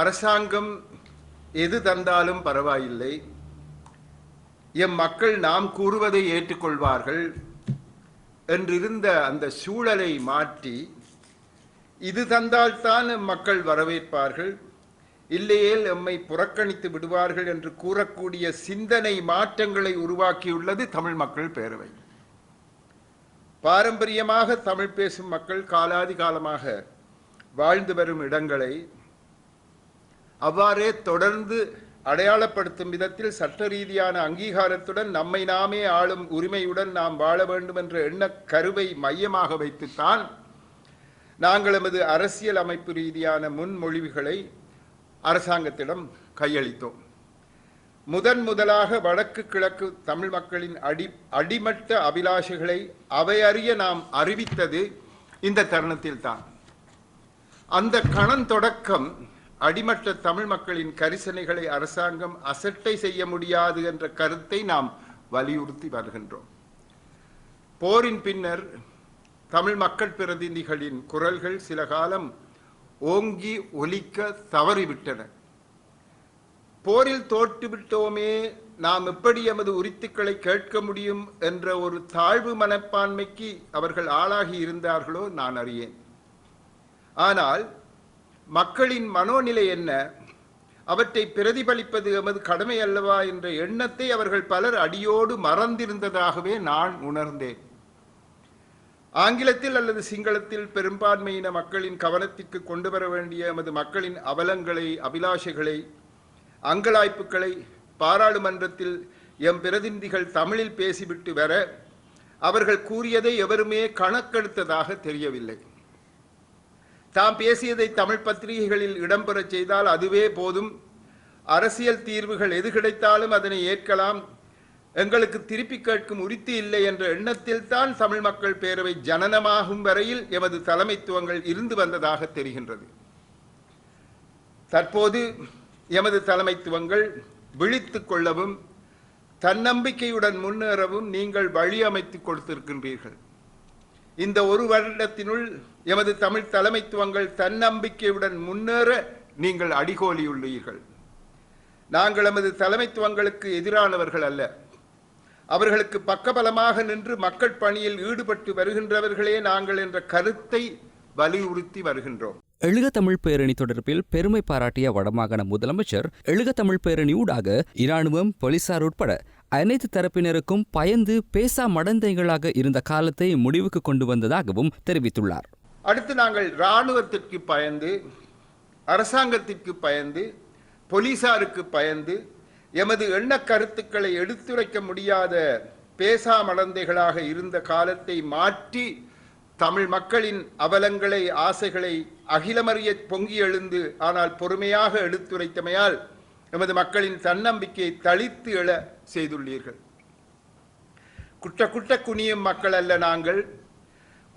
அரசாங்கம் எது தந்தாலும் பரவாயில்லை. எம் மக்கள் நாம் கூறுவதை ஏற்றுக்கொள்வார்கள் என்றிருந்த அந்த சூழலை மாற்றி இது தந்தால்தான் எம் மக்கள் வரவேற்பார்கள். இல்லையேல் எம்மை புறக்கணித்து விடுவார்கள் என்று கூறக்கூடிய சிந்தனை மாற்றங்களை உருவாக்கியுள்ளது தமிழ் மக்கள் பேரவை. பாரம்பரியமாக தமிழ் பேசும் மக்கள் காலாதி காலமாக வாழ்ந்து வரும் இடங்களை அவ்வாறே தொடர்ந்து அடையாளப்படுத்தும் விதத்தில் சட்ட ரீதியான அங்கீகாரத்துடன் நம்மை நாமே ஆளும் உரிமையுடன் நாம் வாழ வேண்டும் என்ற எண்ண கருவை மையமாக வைத்துத்தான் நாங்கள் எமது அரசியல் அமைப்பு ரீதியான முன்மொழிவுகளை அரசாங்கத்திடம் கையளித்தோம். முதன் முதலாக வடக்கு கிழக்கு தமிழ் மக்களின் அடி அடிமட்ட அபிலாஷைகளை அவையறிய நாம் அறிவித்தது இந்த தருணத்தில் தான் அந்த கணம் தொடக்கம் அடிமட்ட தமிழ் மக்களின் கரிசனைகளை அரசாங்கம் அசட்டை செய்ய முடியாது என்ற கருத்தை நாம் வலியுறுத்தி வருகின்றோம். போரின் பின்னர் தமிழ் மக்கள் பிரதிநிதிகளின் குரல்கள் சில காலம் ஓங்கி ஒலிக்க தவறிவிட்டன. போரில் தோற்றுவிட்டோமே நாம் எப்படி எமது உரித்துக்களை கேட்க முடியும் என்ற ஒரு தாழ்வு மனப்பான்மைக்கு அவர்கள் ஆளாகி இருந்தார்களோ நான் அறியேன். ஆனால் மக்களின் மனோநிலை என்ன? அவற்றை பிரதிபலிப்பது எமது கடமை அல்லவா என்ற எண்ணத்தை அவர்கள் பலர் அடியோடு மறந்திருந்ததாகவே நான் உணர்ந்தேன். ஆங்கிலத்தில் அல்லது சிங்களத்தில் பெரும்பான்மையின மக்களின் கவனத்திற்கு கொண்டு வர வேண்டிய எமது மக்களின் அவலங்களை அபிலாஷைகளை அங்கலாய்ப்புகளை பாராளுமன்றத்தில் எம் பிரதிநிதிகள் தமிழில் பேசிவிட்டு வர அவர்கள் கூறியதை எவருமே கணக்கெடுத்ததாக தெரியவில்லை. தாம் பேசியதை தமிழ் பத்திரிகைகளில் இடம்பெறச் செய்தால் அதுவே போதும். அரசியல் தீர்வுகள் எது கிடைத்தாலும் அதனை ஏற்கலாம். எங்களுக்கு திருப்பி கேட்கும் உரித்து இல்லை என்ற எண்ணத்தில் தான் தமிழ் மக்கள் பேரவை ஜனனமாகும் வரையில் எமது தலைமைத்துவங்கள் இருந்து வந்ததாக தெரிகின்றது. தற்போது எமது தலைமைத்துவங்கள் விழித்துக் கொள்ளவும் தன்னம்பிக்கையுடன் முன்னேறவும் நீங்கள் வழி அமைத்து கொடுத்திருக்கின்றீர்கள். இந்த ஒரு வருடத்தினுள் எமது தமிழ் தலைமைத்துவங்கள் தன்னம்பிக்கையுடன் முன்னேற நீங்கள் அடிகோலியுள்ளீர்கள். நாங்கள் எமது தலைமைத்துவங்களுக்கு எதிரானவர்கள் அல்ல. அவர்களுக்கு பக்கபலமாக நின்று மக்கள் பணியில் ஈடுபட்டு வருகின்றவர்களே நாங்கள் என்ற கருத்தை வலியுறுத்தி வருகின்றோம். எழுக தமிழ் பேரணி தொடர்பில் பெருமை பாராட்டிய வடமாகாண முதலமைச்சர் எழுக தமிழ் பேரணி ஊடாக இராணுவம் போலீசார் உட்பட அனைத்து தரப்பினருக்கும் பயந்து பேசா மடந்தைகளாக இருந்த காலத்தை முடிவுக்கு கொண்டு வந்ததாகவும் தெரிவித்துள்ளார். அடுத்து நாங்கள் இராணுவத்திற்கு பயந்து அரசாங்கத்திற்கு பயந்து போலீசாருக்கு பயந்து எமது எண்ண கருத்துக்களை எடுத்துரைக்க முடியாத பேசா மடந்தைகளாக இருந்த காலத்தை மாற்றி தமிழ் மக்களின் அவலங்களை ஆசைகளை அகிலமறிய பொங்கி எழுந்து ஆனால் பொறுமையாக எடுத்துரைத்தமையால் எமது மக்களின் தன்னம்பிக்கையை தளித்து எழ செய்துள்ளீர்கள். குட்ட குட்ட குனியும் மக்கள் அல்ல நாங்கள்.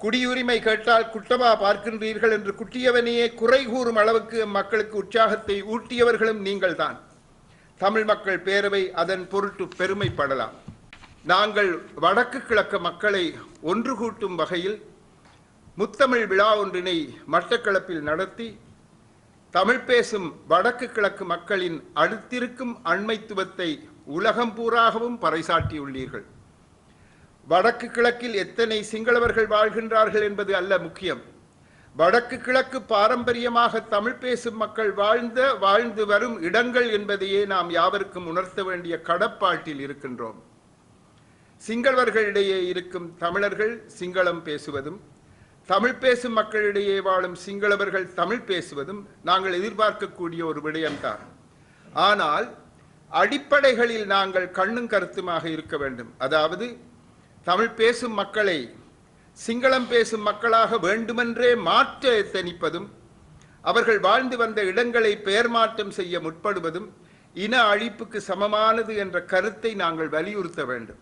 குடியுரிமை கேட்டால் குட்டமா பார்க்கின்றீர்கள் என்று குட்டியவனையே குறை கூறும் அளவுக்கு மக்களுக்கு உற்சாகத்தை ஊட்டியவர்களும் நீங்கள்தான். தமிழ் மக்கள் பேரவை அதன் பொருட்டு பெருமைப்படலாம். நாங்கள் வடக்கு கிழக்கு மக்களை ஒன்று கூட்டும் வகையில் முத்தமிழ் விழா ஒன்றினை மட்டக்களப்பில் நடத்தி தமிழ் பேசும் வடக்கு கிழக்கு மக்களின் அடுத்திருக்கும் அண்மைத்துவத்தை உலகம் பூராகவும் பறைசாட்டியுள்ளீர்கள் வடக்கு கிழக்கில் எத்தனை சிங்களவர்கள் வாழ்கின்றார்கள் என்பது அல்ல முக்கியம். வடக்கு கிழக்கு பாரம்பரியமாக தமிழ் பேசும் மக்கள் வாழ்ந்த வாழ்ந்து வரும் இடங்கள் என்பதையே நாம் யாவருக்கும் உணர்த்த வேண்டிய கடப்பாட்டில் இருக்கின்றோம். சிங்களவர்களிடையே இருக்கும் தமிழர்கள் சிங்களம் பேசுவதும் தமிழ் பேசும் மக்களிடையே வாழும் சிங்களவர்கள் தமிழ் பேசுவதும் நாங்கள் எதிர்பார்க்கக்கூடிய ஒரு விடயம்தான். ஆனால் அடிப்படைகளில் நாங்கள் கண்ணும் கருத்துமாக இருக்க வேண்டும். அதாவது தமிழ் பேசும் மக்களை சிங்களம் பேசும் மக்களாக வேண்டுமென்றே மாற்ற எத்தனிப்பதும் அவர்கள் வாழ்ந்து வந்த இடங்களை பெயர் மாற்றம் செய்ய முற்படுவதும் இன அழிப்புக்கு சமமானது என்ற கருத்தை நாங்கள் வலியுறுத்த வேண்டும்.